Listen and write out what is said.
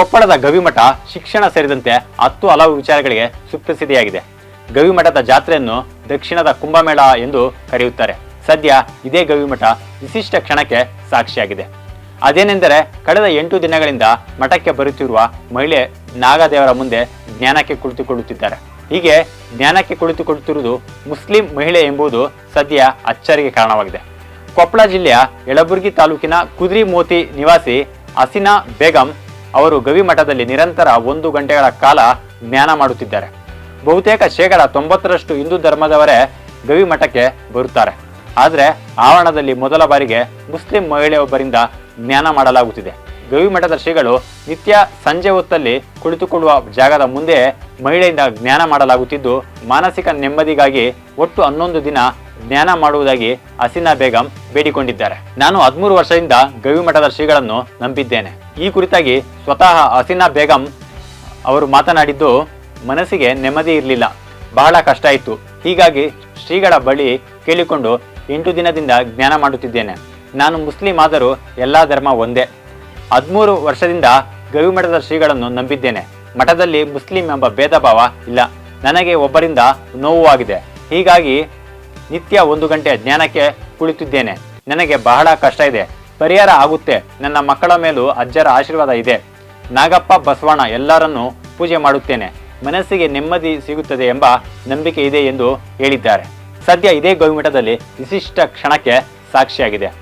ಕೊಪ್ಪಳದ ಗವಿಮಠ ಶಿಕ್ಷಣ ಸೇರಿದಂತೆ ಹತ್ತು ಹಲವು ವಿಚಾರಗಳಿಗೆ ಸುಪ್ರಸಿದ್ಧಿಯಾಗಿದೆ. ಗವಿಮಠದ ಜಾತ್ರೆಯನ್ನು ದಕ್ಷಿಣದ ಕುಂಭಮೇಳ ಎಂದು ಕರೆಯುತ್ತಾರೆ. ಸದ್ಯ ಇದೇ ಗವಿಮಠ ವಿಶಿಷ್ಟ ಕ್ಷಣಕ್ಕೆ ಸಾಕ್ಷಿಯಾಗಿದೆ. ಅದೇನೆಂದರೆ ಕಳೆದ ಎಂಟು ದಿನಗಳಿಂದ ಮಠಕ್ಕೆ ಬರುತ್ತಿರುವ ಮಹಿಳೆ ನಾಗದೇವರ ಮುಂದೆ ಜ್ಞಾನಕ್ಕೆ ಕುಳಿತುಕೊಳ್ಳುತ್ತಿದ್ದಾರೆ. ಹೀಗೆ ಜ್ಞಾನಕ್ಕೆ ಕುಳಿತುಕೊಳ್ಳುತ್ತಿರುವುದು ಮುಸ್ಲಿಂ ಮಹಿಳೆ ಎಂಬುದು ಸದ್ಯ ಅಚ್ಚರಿಗೆ ಕಾರಣವಾಗಿದೆ. ಕೊಪ್ಪಳ ಜಿಲ್ಲೆಯ ಯಳಬುರ್ಗಿ ತಾಲೂಕಿನ ಕುದ್ರಿ ಮೋತಿ ನಿವಾಸಿ ಹಸಿನಾ ಬೇಗಂ ಅವರು ಗವಿಮಠದಲ್ಲಿ ನಿರಂತರ ಒಂದು ಗಂಟೆಗಳ ಕಾಲ ಜ್ಞಾನ ಮಾಡುತ್ತಿದ್ದಾರೆ. ಬಹುತೇಕ ಶೇಕಡ ತೊಂಬತ್ತರಷ್ಟು ಹಿಂದೂ ಧರ್ಮದವರೇ ಗವಿಮಠಕ್ಕೆ ಬರುತ್ತಾರೆ. ಆದರೆ ಆವರಣದಲ್ಲಿ ಮೊದಲ ಬಾರಿಗೆ ಮುಸ್ಲಿಂ ಮಹಿಳೆಯೊಬ್ಬರಿಂದ ಜ್ಞಾನ ಮಾಡಲಾಗುತ್ತಿದೆ. ಗವಿಮಠದ ಶ್ರೀಗಳು ನಿತ್ಯ ಸಂಜೆ ಹೊತ್ತಲ್ಲಿ ಕುಳಿತುಕೊಳ್ಳುವ ಜಾಗದ ಮುಂದೆ ಮಹಿಳೆಯಿಂದ ಜ್ಞಾನ ಮಾಡಲಾಗುತ್ತಿದ್ದು, ಮಾನಸಿಕ ನೆಮ್ಮದಿಗಾಗಿ ಒಟ್ಟು ಹನ್ನೊಂದು ದಿನ ಜ್ಞಾನ ಮಾಡುವುದಾಗಿ ಹಸೀನಾ ಬೇಗಂ ಬೇಡಿಕೊಂಡಿದ್ದಾರೆ. ನಾನು ಹದಿಮೂರು ವರ್ಷದಿಂದ ಗವಿಮಠದ ಶ್ರೀಗಳನ್ನು ನಂಬಿದ್ದೇನೆ. ಈ ಕುರಿತಾಗಿ ಸ್ವತಃ ಹಸೀನಾ ಬೇಗಂ ಅವರು ಮಾತನಾಡಿದ್ದು ಮನಸ್ಸಿಗೆ ನೆಮ್ಮದಿ ಇರಲಿಲ್ಲ. ಬಹಳ ಕಷ್ಟ ಇತ್ತು ಹೀಗಾಗಿ ಶ್ರೀಗಳ ಬಳಿ ಕೇಳಿಕೊಂಡು ಎಂಟು ದಿನದಿಂದ ಜ್ಞಾನ ಮಾಡುತ್ತಿದ್ದೇನೆ. ನಾನು ಮುಸ್ಲಿಂ ಆದರೂ ಎಲ್ಲ ಧರ್ಮ ಒಂದೇ. ಹದಿಮೂರು ವರ್ಷದಿಂದ ಗವಿಮಠದ ಶ್ರೀಗಳನ್ನು ನಂಬಿದ್ದೇನೆ. ಮಠದಲ್ಲಿ ಮುಸ್ಲಿಂ ಎಂಬ ಭೇದ ಭಾವ ಇಲ್ಲ. ನನಗೆ ಒಬ್ಬರಿಂದ ನೋವಾಗಿದೆ ಹೀಗಾಗಿ ನಿತ್ಯ ಒಂದು ಗಂಟೆ ಜ್ಞಾನಕ್ಕೆ ಕುಳಿತಿದ್ದೇನೆ. ನನಗೆ ಬಹಳ ಕಷ್ಟ ಇದೆ. ಪರಿಹಾರ ಆಗುತ್ತೆ. ನನ್ನ ಮಕ್ಕಳ ಮೇಲೂ ಅಜ್ಜರ ಆಶೀರ್ವಾದ ಇದೆ. ನಾಗಪ್ಪ, ಬಸವಣ್ಣ ಎಲ್ಲರನ್ನೂ ಪೂಜೆ ಮಾಡುತ್ತೇನೆ. ಮನಸ್ಸಿಗೆ ನೆಮ್ಮದಿ ಸಿಗುತ್ತದೆ ಎಂಬ ನಂಬಿಕೆ ಇದೆ ಎಂದು ಹೇಳಿದ್ದಾರೆ. ಸದ್ಯ ಇದೇ ಗೋವಿಮಠದಲ್ಲಿ ವಿಶಿಷ್ಟ ಕ್ಷಣಕ್ಕೆ ಸಾಕ್ಷಿಯಾಗಿದೆ.